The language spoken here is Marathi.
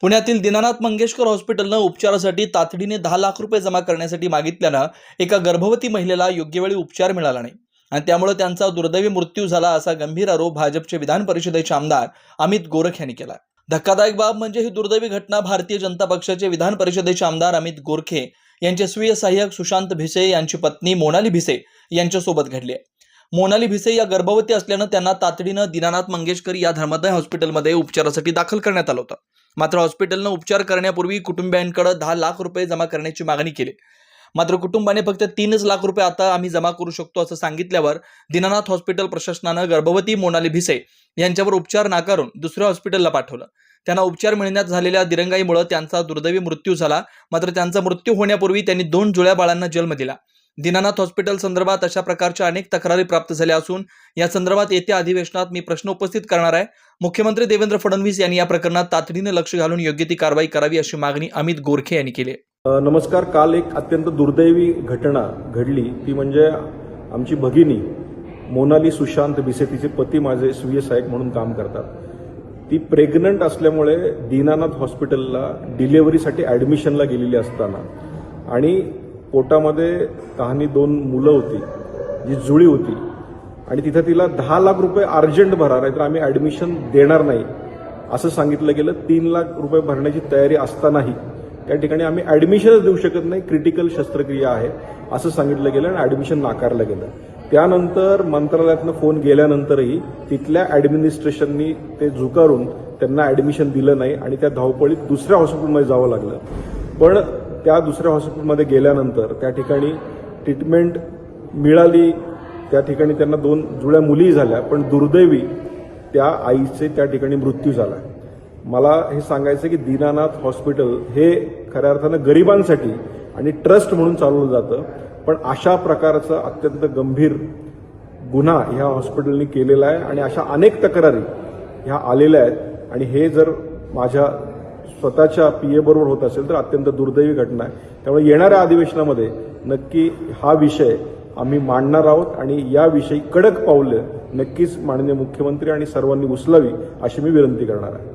पुण्यातील दीनानाथ मंगेशकर हॉस्पिटलनं उपचारासाठी तातडीने दहा लाख रुपये जमा करण्यासाठी मागितल्यानं एका गर्भवती महिलेला योग्य वेळी उपचार मिळाला नाही. आणि त्यामुळे त्यांचा दुर्दैवी मृत्यू झाला असा गंभीर आरोप भाजपचे विधान परिषदेचे आमदार अमित गोरख यांनी केला धक्कादायक बाब म्हणजे ही दुर्दैवी घटना भारतीय जनता पक्षाचे विधान परिषदेचे आमदार अमित गोरखे यांचे स्वीय सहाय्यक सुशांत भिसे यांची पत्नी मोनाली भिसे यांच्यासोबत घडली आहे. मोनाली भिसे या गर्भवती असल्यानं त्यांना तातडीनं दीनानाथ मंगेशकर या धर्मदय हॉस्पिटलमध्ये उपचारासाठी दाखल करण्यात आलं होतं. मात्र हॉस्पिटलनं उपचार करण्यापूर्वी कुटुंबियांकडे दहा लाख रुपये जमा करण्याची मागणी केली. मात्र कुटुंबाने फक्त तीनच लाख रुपये आता आम्ही जमा करू शकतो असं सांगितल्यावर दीनानाथ हॉस्पिटल प्रशासनानं गर्भवती मोनाली भिसे यांच्यावर उपचार नाकारून दुसऱ्या हॉस्पिटलला पाठवलं. त्यांना उपचार मिळण्यात झालेल्या दिरंगाईमुळे त्यांचा दुर्दैवी मृत्यू झाला. मात्र त्यांचा मृत्यू होण्यापूर्वी त्यांनी दोन जुळ्या बाळांना जन्म दिला. दीनानाथ हॉस्पिटल संदर्भात अशा प्रकारच्या अनेक तक्रारी प्राप्त झाल्या असून या संदर्भात येत्या अधिवेशनात मी प्रश्न उपस्थित करणार आहे. मुख्यमंत्री देवेंद्र फडणवीस यांनी या प्रकरणात तातडीने लक्ष घालून योग्य ती कारवाई करावी अशी मागणी अमित गोरखे यांनी केली नमस्कार. काल एक अत्यंत दुर्दैवी घटना घडली. ती म्हणजे आमची भगिनी मोनाली सुशांत भिसे तिचे पती माझे स्वीय साहेब म्हणून काम करतात. ती प्रेग्नंट असल्यामुळे दीनानाथ हॉस्पिटलला डिलेवरीसाठी ॲडमिशनला गेलेली असताना आणि पोटामध्ये कहाणी दोन मुलं होती जी जुळी होती. आणि तिथं तिला दहा लाख रुपये अर्जंट भरा नाही तर आम्ही ॲडमिशन देणार नाही. असं सांगितलं गेलं. तीन लाख रुपये भरण्याची तयारी असतानाही त्या ठिकाणी आम्ही ॲडमिशनच देऊ शकत नाही. क्रिटिकल शस्त्रक्रिया आहे असं सांगितलं गेलं आणि ॲडमिशन नाकारलं गेलं. त्यानंतर मंत्रालयातनं फोन गेल्यानंतरही तिथल्या ॲडमिनिस्ट्रेशननी ते झुकारून त्यांना ॲडमिशन दिलं नाही आणि त्या धावपळीत दुसऱ्या हॉस्पिटलमध्ये जावं लागलं. पण त्या दुसऱ्या हॉस्पिटलमध्ये गेल्यानंतर त्या ठिकाणी ट्रीटमेंट मिळाली. त्या ठिकाणी त्यांना दोन जुळ्या मुली झाल्या पण दुर्दैवी त्या आईचे त्या ठिकाणी मृत्यू झाला. मला हे सांगायचं की दीनानाथ हॉस्पिटल हे खऱ्या अर्थानं गरिबांसाठी आणि ट्रस्ट म्हणून चालवलं जातं पण अशा प्रकारचं अत्यंत गंभीर गुन्हा ह्या हॉस्पिटलने केलेला आहे आणि अशा अनेक तक्रारी ह्या आलेल्या आहेत. आणि हे जर माझ्या स्वतःच्या पी बरोबर होत असेल तर अत्यंत दुर्दैवी घटना आहे. त्यामुळे येणाऱ्या अधिवेशनामध्ये नक्की हा विषय आम्ही मांडणार आहोत आणि याविषयी कडक पावलं नक्कीच माननीय मुख्यमंत्री आणि सर्वांनी उचलावी अशी मी विनंती करणार आहे.